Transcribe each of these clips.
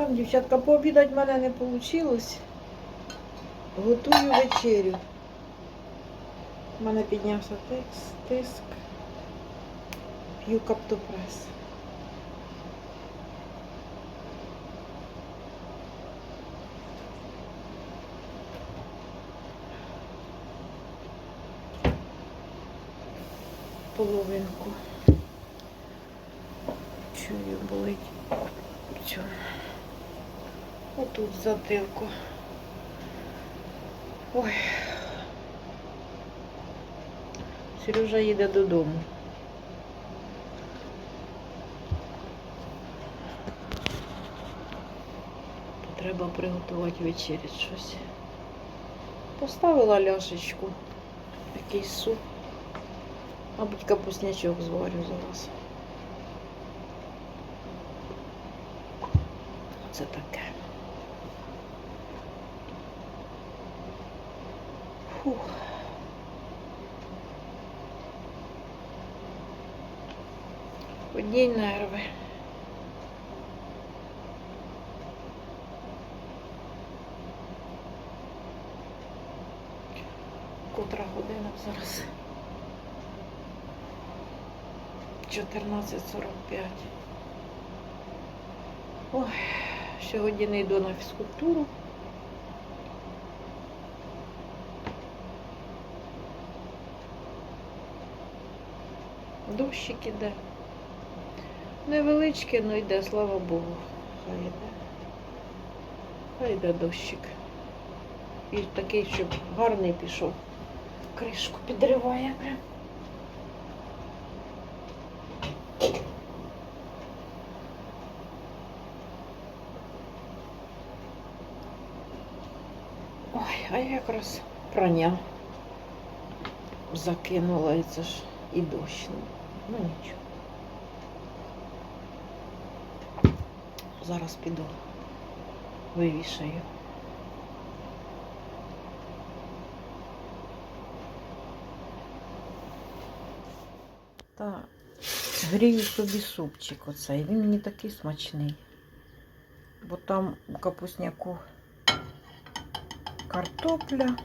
Так, дівчатка, пообідати в мене не вийшло. Готую вечерю. У мене піднявся тиск. П'ю каптопрес. Половинку. Чую, болить. Цю. Отут затилку. Ой. Сережа їде додому. Треба приготувати вечерю щось. Поставила ляшечку, якийсь суп. Мабуть, капуснячок зварю зараз. Це таке. Фух. Одні нерви. Котра година зараз? 14.45. Ой, сьогодні не йду на фізкультуру. Дощик іде. Невеличкий, але йде, слава Богу. Хай йде. Хай йде дощик. І такий, щоб гарний пішов. Кришку підриває прям. Ой, а я якраз прання закинула, і це ж і дощ. Ну, нічого. Зараз піду, вивішаю. Так, грію собі супчик оцей. Він мені такий смачний. Бо там у капусняку картопля.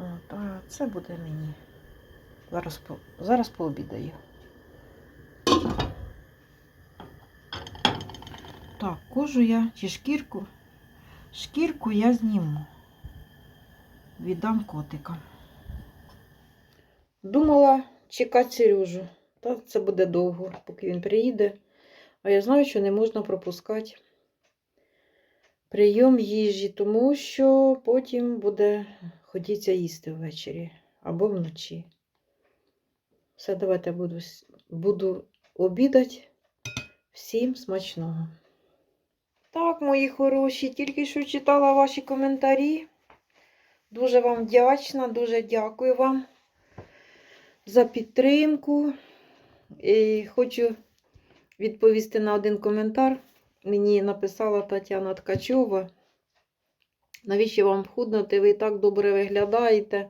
От, а це буде мені. Зараз, по- зараз пообідаю. Так, кожу я чи шкірку. Шкірку я зніму. Віддам котикам. Думала чекати Сережу. Та це буде довго, поки він приїде. А я знаю, що не можна пропускати прийом їжі, тому що потім буде хотіться їсти ввечері або вночі. Все, давайте буду, буду обідати. Всім смачного. Так, мої хороші, тільки що читала ваші коментарі. Дуже вам вдячна, дуже дякую вам за підтримку. І хочу відповісти на один коментар. Мені написала Тетяна Ткачова. Навіщо вам худнути? Ви і так добре виглядаєте.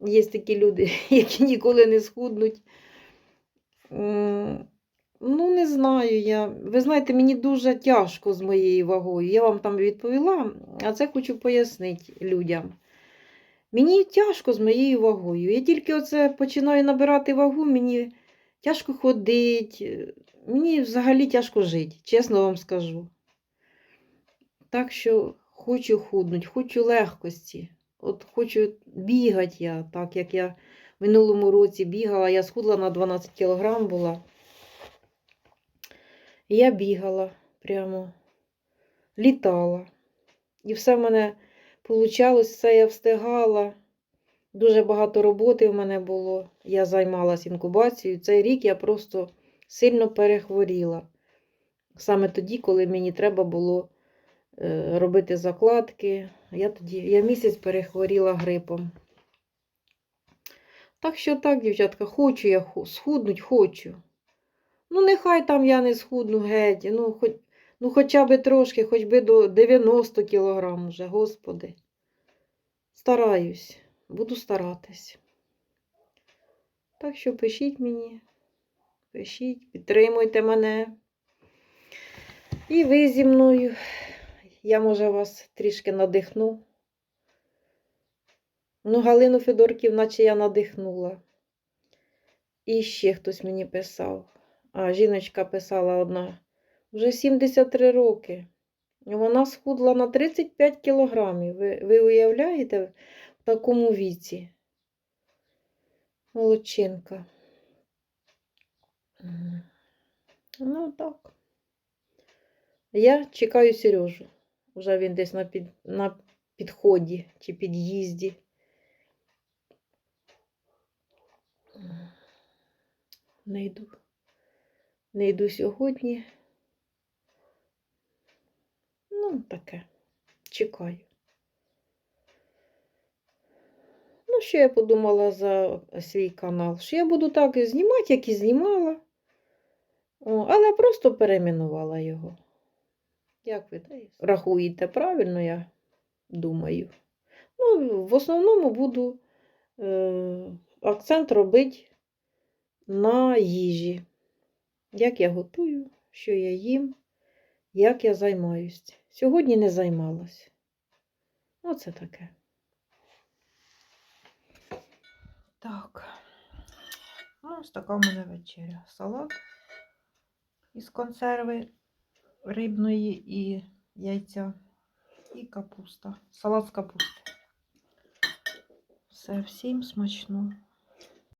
Є такі люди, які ніколи не схуднуть. Ну, не знаю я. Ви знаєте, мені дуже тяжко з моєю вагою. Я вам там відповіла, а це хочу пояснити людям. Мені тяжко з моєю вагою. Я тільки оце починаю набирати вагу, мені тяжко ходити, мені взагалі тяжко жити, чесно вам скажу. Так що хочу худнути, хочу легкості. От хочу бігати я, так як я в минулому році бігала, я схудла на 12 кг була. Я бігала прямо, літала. І все в мене вийшло, все я встигала. Дуже багато роботи в мене було. Я займалася інкубацією. Цей рік я просто сильно перехворіла. Саме тоді, коли мені треба було робити закладки. Я тоді я місяць перехворіла грипом. Так що так, дівчатка, хочу я ху- схуднуть, хочу. Ну, нехай там я не схудну геть, ну, хоч, ну хоча б трошки, хоч би до 90 кілограм вже, господи. Стараюсь, буду старатись. Так що пишіть мені, пишіть, підтримуйте мене. І ви зі мною. Я, може, вас трішки надихну. Ну, Галину Федорків, наче я надихнула. І ще хтось мені писав. А жіночка писала одна. Вже 73 роки. Вона схудла на 35 кілограмів. Ви, ви уявляєте в такому віці? Молодчинка. Ну, так. Я чекаю Сережу. Уже він десь на, під, на підході чи під'їзді. Не йду. Не йду сьогодні. Ну, таке. Чекаю. Ну, що я подумала за свій канал? Що я буду так знімати, як і знімала. О, але просто перейменувала його. Як ви рахуєте правильно, я думаю. Ну, в основному буду е, акцент робити на їжі. Як я готую, що я їм, як я займаюсь. Сьогодні не займалась. Оце таке. Так. Ну, ось така в мене вечеря. Салат із консерви рибної і яйця, і капуста. Салат з капусти. Все, всім смачно.